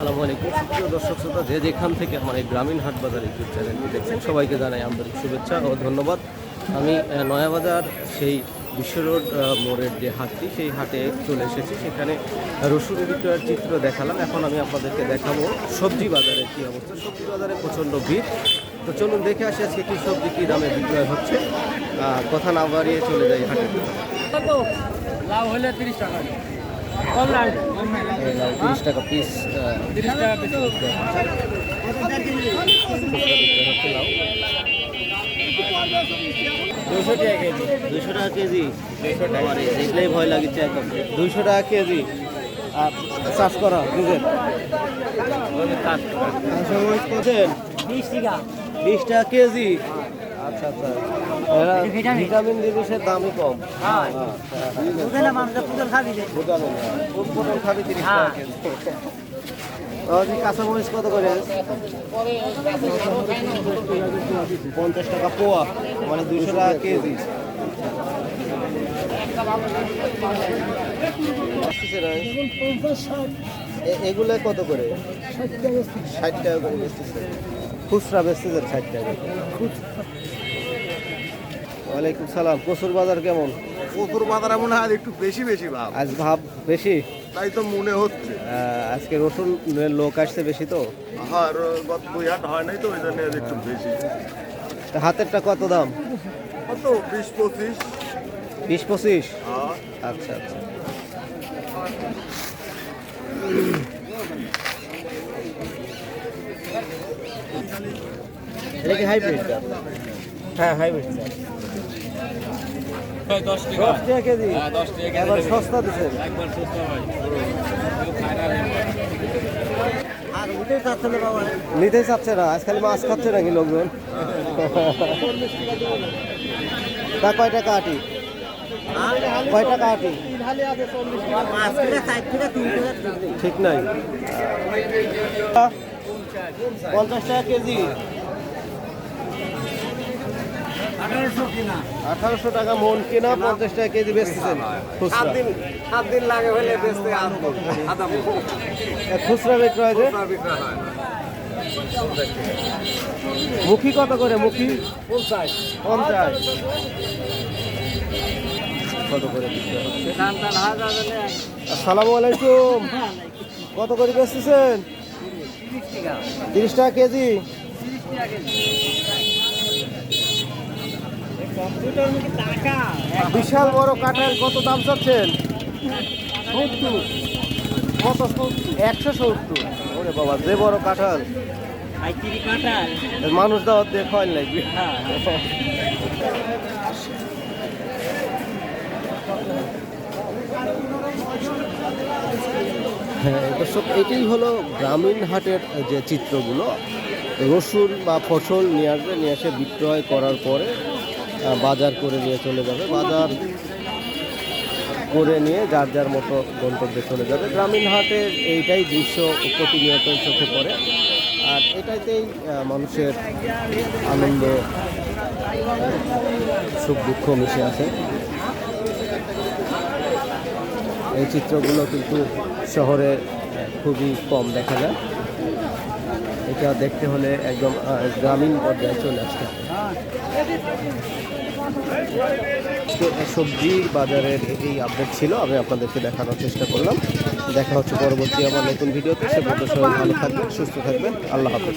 আসসালামু আলাইকুম। সুপ্রিয় দর্শক শ্রোতা, যে যেখান থেকে আমার এই গ্রামীণ হাট বাজার ইউটিউব চ্যানেলটি দেখছেন, সবাইকে জানাই আন্তরিক শুভেচ্ছা ও ধন্যবাদ। আমি নয়াবাজার, সেই বিশ্ব রোড মোড়ের যে হাটটি, সেই হাটে চলে এসেছি। সেখানে রসুন বিক্রয়ের চিত্র দেখালাম। এখন আমি আপনাদেরকে দেখাবো সবজি বাজারে কী অবস্থা। সবজি বাজারে প্রচণ্ড ভিড়। তো চলুন দেখে আসি আজকে কী সবজি, কী দামে বিক্রয় হচ্ছে। কথা না বাড়িয়ে চলে যাই হাটে। লাউ হলে তিরিশ টাকা। তিরিশ টাকা পিস তিরিশ টাকা পিস দুশো টাকা কেজি। দুইশো টাকা কেজি? দেখলেই ভয় লাগছে একদম। দুইশো টাকা কেজি? আর চাষ করা করছেন বিশ টাকা। বিশ টাকা কেজি? আচ্ছা আচ্ছা। এরা ভিটামিন জিনিসের দামই কম। হ্যাঁ খাবি খাবি তিরিশ টাকা কাঁচামরিচ কত করে? পঞ্চাশ টাকা পোয়া মানে দুইশো টাকা কেজি। এগুলো কত করে? ষাট টাকা করে বেচতেছে। খুচরা বেচতেছেন ষাট টাকা। ওয়ালাইকুম সালাম। কচুর বাজার কেমন? কচুর বাজারে মনে হয় একটু বেশি বেশি ভাব। আজ ভাব বেশি? তাই তো মনে হচ্ছে। আজকে রসুন লোক আসছে বেশি তো? হ্যাঁ গত দুই হাট হয় নাই তো ওই জন্য একটু বেশি। তা হাতেরটা কত দাম? কত? বিশ পঁচিশ। বিশ পঁচিশ? হ্যাঁ। আচ্ছা আচ্ছা। এটা কি হাইব্রিড? হ্যাঁ হাইব্রিড দশ টাকা। দশ টাকা কেজি? হ্যাঁ, এবার সস্তা একবার হয় বাবা। নিতেই চাচ্ছে না আজকাল মাছ খাচ্ছে নাকি লোকজন? তা কয় টাকা আটি? কয় টাকা আটি? ঠিক নাই। পঞ্চাশ টাকা কেজি। আঠারোশো টাকা মন কেনা পঞ্চাশ টাকা কেজি বেচতেছেন। খুচরা। সাত দিন লাগে হলে বেচতে খুচরা বিক্রয় যে? মুখী কত করে মুখী? পঞ্চাশ। পঞ্চাশ। কত করে আসসালামু আলাইকুম। কত করে বেচতেছেন? তিরিশ টাকা। তিরিশ টাকা কেজি তিরিশ টাকা কেজি কম্পিউটার মুখে টাকা বিশাল বড় কাঁঠাল কত দাম চাচ্ছেন? সত্তর। কত একশো সত্তর। ওরে বাবা, যে বড় কাঁঠাল। মানুষ দাওয়াত দিয়ে খাওয়ান লাগবে। হ্যাঁ এটাই হলো গ্রামীণ হাটের যে চিত্রগুলো। রসুন বা ফসল নিয়ে আসবে, নিয়ে এসে বিক্রয় করার পরে বাজার করে নিয়ে চলে যাবে। বাজার করে নিয়ে যার যার মতো গন্তব্যে চলে যাবে। গ্রামীণ হাটের এইটাই দৃশ্য প্রতিনিয়ত চোখে পড়ে। আর এটাইতেই মানুষের আনন্দ, সুখ দুঃখ মিশে আছে এই চিত্রগুলো কিন্তু শহরে খুবই কম দেখা যায়। এটা দেখতে হলে একদম গ্রামীণ পর্যায়ে চলে আসতে সবজি বাজারের এই আপডেট ছিল, আমি আপনাদেরকে দেখানোর চেষ্টা করলাম। দেখা হচ্ছে পরবর্তী আমার নতুন ভিডিওতে, সে পর্যন্ত সবাই ভালো থাকবেন, সুস্থ থাকবেন, আল্লাহ হাফেজ।